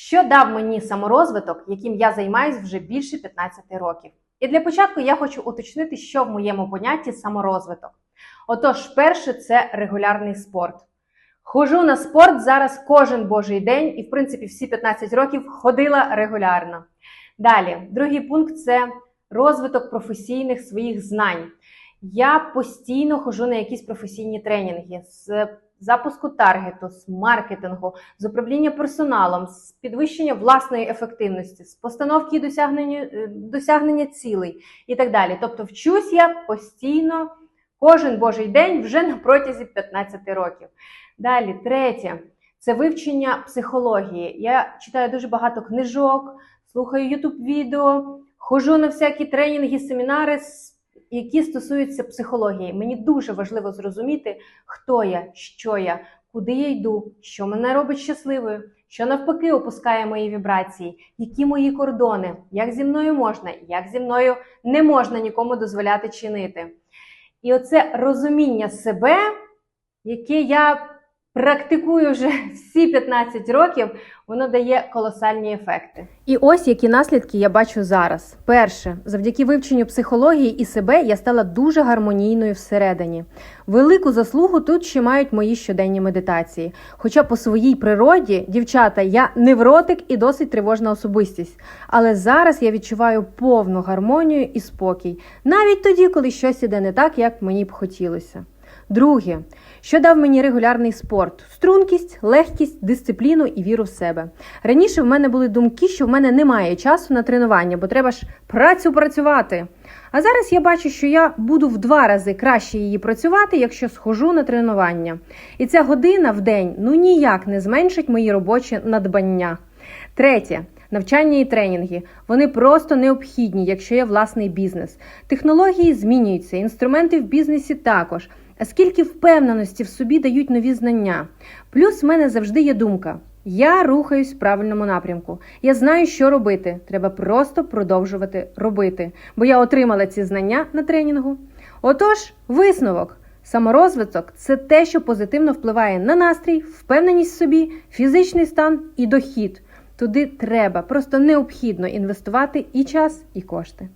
Що дав мені саморозвиток, яким я займаюся вже більше 15 років? І для початку я хочу уточнити, що в моєму понятті саморозвиток. Отож, перше це регулярний спорт. Хожу на спорт зараз кожен божий день, і, в принципі, всі 15 років ходила регулярно. Далі, другий пункт це розвиток професійних своїх знань. Я постійно ходжу на якісь професійні тренінги з запуску таргету, з маркетингу, з управління персоналом, з підвищення власної ефективності, з постановки і досягнення, е, досягнення цілей і так далі. Тобто, вчусь я постійно кожен божий день вже на протязі 15 років. Далі, третє це вивчення психології. Я читаю дуже багато книжок, слухаю youtube відео, ходжу на всякі тренінги, семінари, які стосуються психології. Мені дуже важливо зрозуміти, хто я, що я, куди я йду, що мене робить щасливою, що навпаки опускає мої вібрації, які мої кордони, як зі мною можна, як зі мною не можна нікому дозволяти чинити. І оце розуміння себе, яке я практикую вже всі 15 років, воно дає колосальні ефекти. І ось які наслідки я бачу зараз. Перше, завдяки вивченню психології і себе я стала дуже гармонійною всередині. Велику заслугу тут ще мають мої щоденні медитації. Хоча по своїй природі, дівчата, я невротик і досить тривожна особистість. Але зараз я відчуваю повну гармонію і спокій, навіть тоді, коли щось іде не так, як мені б хотілося. Друге, що дав мені регулярний спорт: стрункість, легкість, дисципліну і віру в себе. Раніше в мене були думки, що в мене немає часу на тренування, бо треба ж працю працювати. А зараз я бачу, що я буду в два рази краще її працювати, якщо схожу на тренування. І ця година в день ну ніяк не зменшить мої робочі надбання. Третє. Навчання і тренінги вони просто необхідні, якщо є власний бізнес. Технології змінюються, інструменти в бізнесі також. Скільки впевненості в собі дають нові знання. Плюс в мене завжди є думка: я рухаюсь в правильному напрямку. Я знаю, що робити. Треба просто продовжувати робити, бо я отримала ці знання на тренінгу. Отож, висновок. Саморозвиток це те, що позитивно впливає на настрій, впевненість в собі, фізичний стан і дохід. Туди треба, просто необхідно інвестувати і час, і кошти.